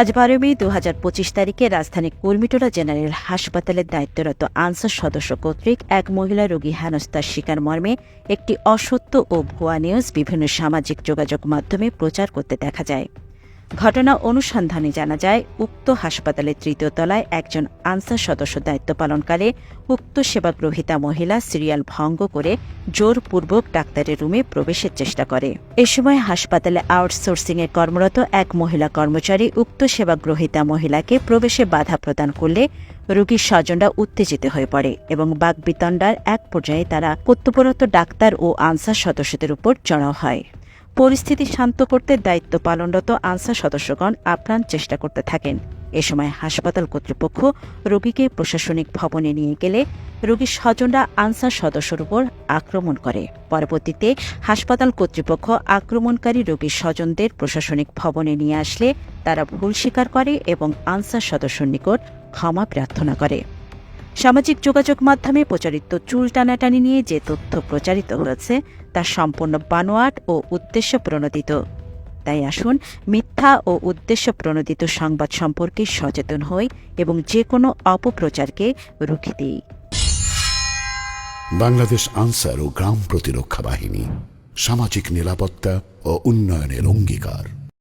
আজ বারো মে দু হাজার পঁচিশ তারিখে রাজধানীর কুর্মিটোলা জেনারেল হাসপাতালের দায়িত্বরত আনসার সদস্য কর্তৃক এক মহিলা রোগী হেনস্থার শিকার মর্মে একটি অসত্য ও ভুয়া নিউজ বিভিন্ন সামাজিক যোগাযোগ মাধ্যমে প্রচার করতে দেখা যায়। ঘটনা অনুসন্ধানে জানা যায়, উক্ত হাসপাতালের তৃতীয় তলায় একজন আনসার সদস্য দায়িত্ব পালনকালে উক্ত সেবা গ্রহীতা মহিলা সিরিয়াল ভঙ্গ করে জোরপূর্বক ডাক্তারের রুমে প্রবেশের চেষ্টা করে। এ সময় হাসপাতালে আউটসোর্সিংয়ে কর্মরত এক মহিলা কর্মচারী উক্ত সেবা গ্রহীতা মহিলাকে প্রবেশে বাধা প্রদান করলে রোগীর স্বজনরা উত্তেজিত হয়ে পড়ে এবং বাগবিতণ্ডার এক পর্যায়ে তারা কর্তব্যরত ডাক্তার ও আনসার সদস্যদের উপর চড়াও হয়। পরিস্থিতি শান্ত করতে দায়িত্ব পালনরত আনসার সদস্যগণ আপ্রাণ চেষ্টা করতে থাকেন। এ সময় হাসপাতাল কর্তৃপক্ষ রোগীকে প্রশাসনিক ভবনে নিয়ে গেলে রোগীর স্বজনরা আনসার সদস্যর উপর আক্রমণ করে। পরবর্তীতে হাসপাতাল কর্তৃপক্ষ আক্রমণকারী রোগীর স্বজনদের প্রশাসনিক ভবনে নিয়ে আসলে তারা ভুল স্বীকার করে এবং আনসার সদস্যর নিকট ক্ষমা প্রার্থনা করে। সামাজিক যোগাযোগ মাধ্যমে প্রচারিত চুল টানাটানি নিয়ে যে তথ্য প্রচারিত হয়েছে, তা সম্পূর্ণ বানোয়াট ও উদ্দেশ্য প্রণোদিত। তাই আসুন মিথ্যা ও উদ্দেশ্য প্রণোদিত সংবাদ সম্পর্কে সচেতন হই এবং যে কোনো অপপ্রচারকে রুখে দিই। বাংলাদেশ আনসার ও গ্রাম প্রতিরক্ষা বাহিনী সামাজিক নিরাপত্তা ও উন্নয়নের অঙ্গীকার।